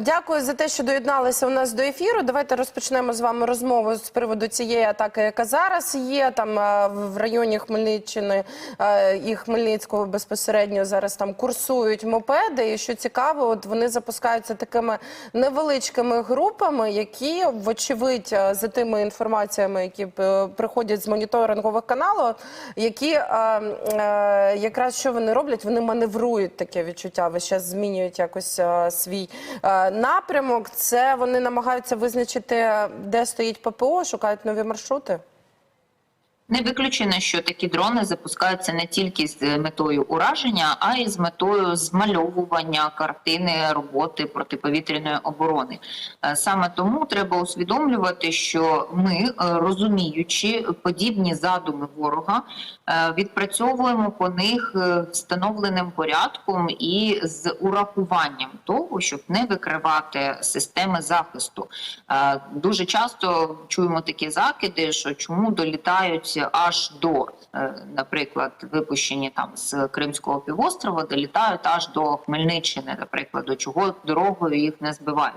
дякую за те, що доєдналися у нас до ефіру. Давайте розпочнемо з вами розмову з приводу цієї атаки, яка зараз є там е, в районі Хмельниччини е, і Хмельницького безпосередньо зараз там курсують мопеди. І що цікаво, от вони запускаються такими невеличкими групами, які, вочевидь, е, за тими інформаціями, які приходять з моніторингових каналів, які якраз що вони роблять, вони маневрують таке відчуття. Ви зараз змінюють якось свій напрямок. Це вони намагаються визначити, де стоїть ППО, шукають нові маршрути. Не виключено, що такі дрони запускаються не тільки з метою ураження, а й з метою змальовування картини роботи протиповітряної оборони. Е, Саме тому треба усвідомлювати, що ми, е, розуміючи подібні задуми ворога, е, відпрацьовуємо по них е, встановленим порядком і з урахуванням того, щоб не викривати системи захисту. Е, Дуже часто чуємо такі закиди, що чому долітають аж до, е, наприклад, випущені там з Кримського півострова, долітають аж до Хмельниччини, наприклад, до чого дорогою їх не збивають.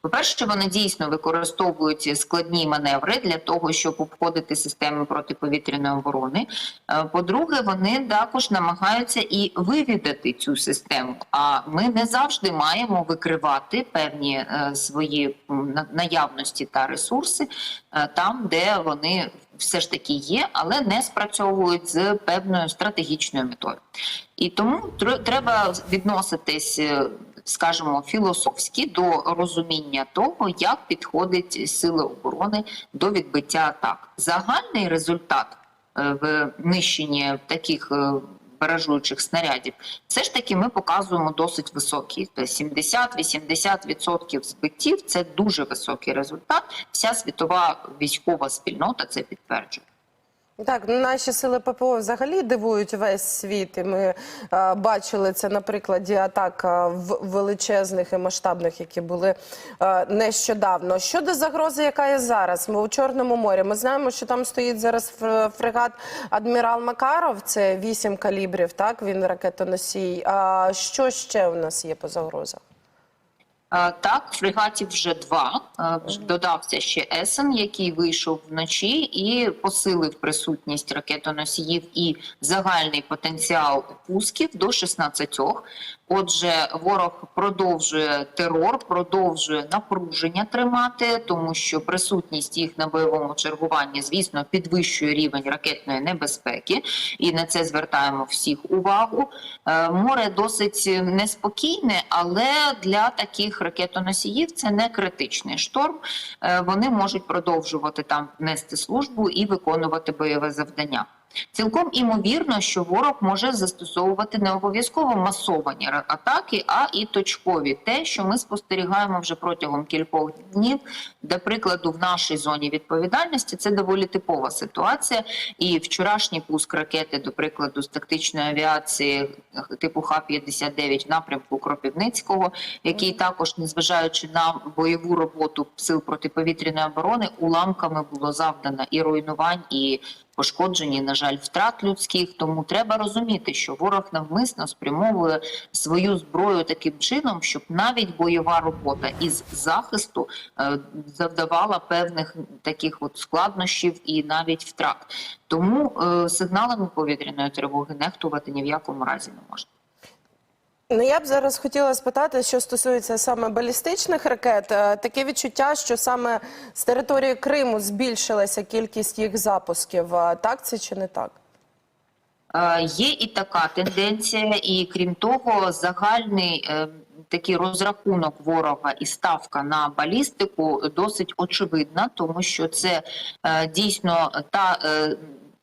По-перше, вони дійсно використовують складні маневри для того, щоб обходити системи протиповітряної оборони. Е, По-друге, вони також намагаються і вивідати цю систему. А ми не завжди маємо викривати певні е, свої на- наявності та ресурси там, де вони все ж таки є, але не спрацьовують з певною стратегічною метою. І тому треба відноситись, е, скажімо, філософськи до розуміння того, як підходить сили оборони до відбиття атак. Загальний результат е, в нищенні таких. Баражуючих снарядів, все ж таки ми показуємо досить. Тобто 70-80% збиттів це дуже високий результат. Вся світова військова спільнота це підтверджує. Так, ну, наші сили ППО взагалі дивують весь світ. І ми е, бачили це на прикладі атак е, в величезних і масштабних, які були е, нещодавно. Щодо загрози, яка є зараз, ми у Чорному морі. Ми знаємо, що там стоїть зараз фрегат Адмірал Макаров. Це 8 калібрів. Так, він ракетоносій. А що ще у нас є по загрозах? А, Так, фрегатів вже два. А, Додався ще Есен, який вийшов вночі і посилив присутність ракетоносіїв і загальний потенціал пусків до 16. Отже, ворог продовжує терор, продовжує напруження тримати, тому що присутність їх на бойовому чергуванні, звісно, підвищує рівень ракетної небезпеки, і на це звертаємо всіх увагу. Е, Море досить неспокійне, але для таких ракетоносіїв це не критичний шторм. Е, Вони можуть продовжувати там нести службу і виконувати бойове завдання. Цілком імовірно, що ворог може застосовувати не обов'язково масовані атаки, а і точкові. Те, що ми спостерігаємо вже протягом кількох днів, до прикладу, в нашій зоні відповідальності це доволі типова ситуація. І вчорашній пуск ракети, до прикладу, з тактичної авіації типу Х-59 в напрямку Кропівницького, який також, незважаючи на бойову роботу сил протиповітряної оборони, уламками було завдано і руйнувань, і пошкоджені, на жаль, втрат людських. Тому треба розуміти, що ворог навмисно спрямовує свою зброю таким чином, щоб навіть бойова робота із захисту е, завдавала певних таких от складнощів і навіть втрат. Тому е, сигналами повітряної тривоги нехтувати ні в якому разі не можна. Ну, я б зараз хотіла спитати, що стосується саме балістичних ракет. Е, Таке відчуття, що саме з території Криму збільшилася кількість їх запусків. Е, Так це чи не так? Е, Є і така тенденція, і крім того, загальний такий розрахунок ворога і ставка на балістику досить очевидна, тому що це дійсно та.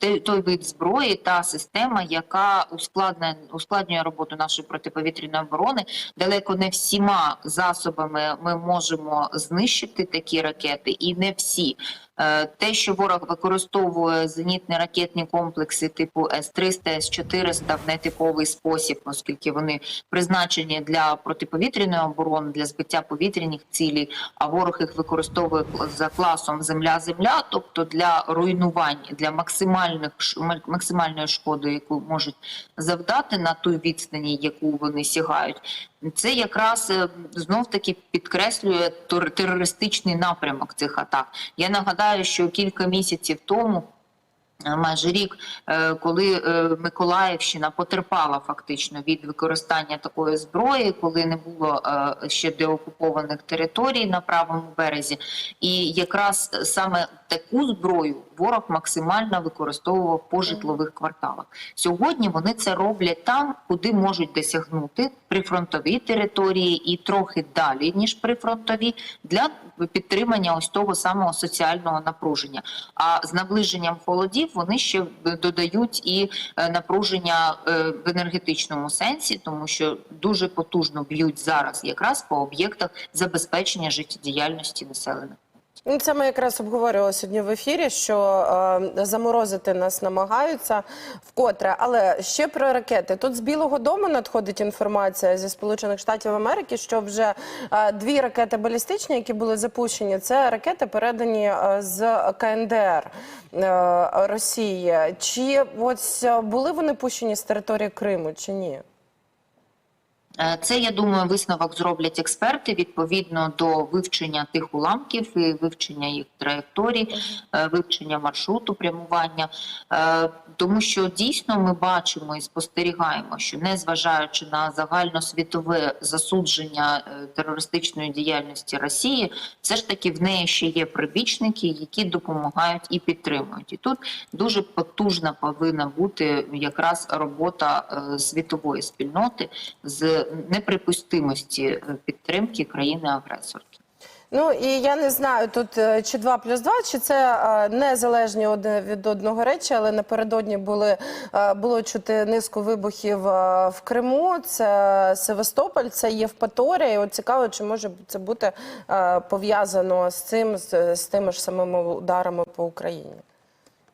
Той вид зброї, та система, яка ускладнює, ускладнює роботу нашої протиповітряної оборони, далеко не всіма засобами ми можемо знищити такі ракети, і не всі Те, що ворог використовує зенітні ракетні комплекси типу С-300, С-400 в нетиповий спосіб, оскільки вони призначені для протиповітряної оборони, для збиття повітряних цілей, а ворог їх використовує за класом земля-земля, тобто для руйнувань, для максимальних максимальної шкоди, яку можуть завдати на той відстані, яку вони сягають. Це якраз знов таки підкреслює терористичний напрямок цих атак. Я нагадаю, що кілька місяців тому. Е, Майже рік, е, коли е, Миколаївщина потерпала фактично від використання такої зброї, коли не було ще деокупованих територій на правому березі, і якраз саме таку зброю ворог максимально використовував по житлових кварталах. Сьогодні вони це роблять там, куди можуть досягнути прифронтові території і трохи далі ніж прифронтові, для підтримання ось того самого соціального напруження. А з наближенням холодів вони ще додають і е, напруження е, в енергетичному сенсі, тому що дуже потужно б'ють зараз якраз по об'єктах забезпечення життєдіяльності населення. Ну, Це ми якраз обговорювали сьогодні в ефірі, що е, заморозити нас намагаються вкотре. Але ще про ракети. Тут з Білого Дому надходить інформація зі Сполучених Штатів Америки, що вже е, дві ракети балістичні, які були запущені, це ракети передані е, з КНДР е, Росії. Чи ось е, були вони пущені з території Криму, чи ні? Е, Це я думаю, висновок зроблять експерти відповідно до вивчення тих уламків і вивчення їх траєкторій, е, вивчення маршруту прямування. Е, Тому що дійсно ми бачимо і спостерігаємо, що незважаючи на загальносвітове засудження терористичної діяльності Росії, все ж таки в неї ще є прибічники, які допомагають і підтримують. І тут дуже потужна повинна бути якраз робота світової спільноти з неприпустимості е, підтримки країни-агресорки. Ну і я не знаю тут е, чи 2 плюс 2, чи це е, незалежні одне від одного речі, але напередодні були було чути низку вибухів в Криму. Це Севастополь, це Євпаторія. І От цікаво, чи може це бути пов'язано з цим, з тими ж самими ударами по Україні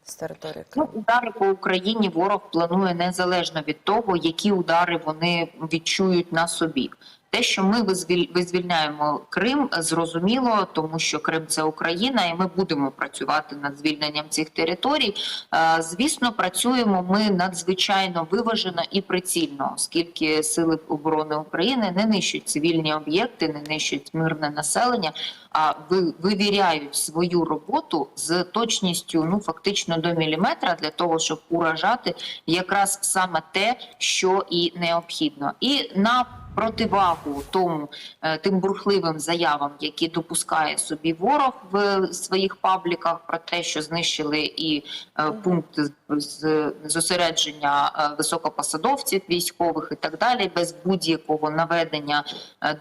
з території Ну, удари по Україні ворог планує незалежно від того, які удари вони відчують на собі. Те, що ми визвіль- визвільняємо Крим, зрозуміло, тому що Крим це Україна, і ми будемо працювати над звільненням цих територій. Е, Звісно, працюємо ми надзвичайно виважено і прицільно, оскільки сили оборони України не нищать цивільні об'єкти, не нищать мирне населення, а вивіряють свою роботу з точністю ну фактично до міліметра для того, щоб уражати якраз саме те, що і необхідно, і на противагу тому е, тим бурхливим заявам, які допускає собі ворог в своїх пабліках, про те, що знищили і е, пункт з- зосередження е, високопосадовців військових і так далі, без будь-якого наведення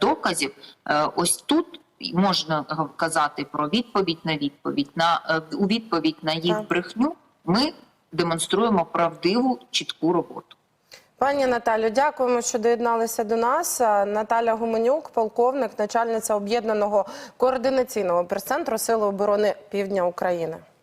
доказів. Ось тут. Можна казати про відповідь на відповідь. На у відповідь на їх брехню ми демонструємо правдиву чітку роботу. Пані Наталю, дякуємо, що доєдналися до нас. Наталя Гуменюк, полковник, начальниця об'єднаного координаційного прес-центру Сили оборони Півдня України.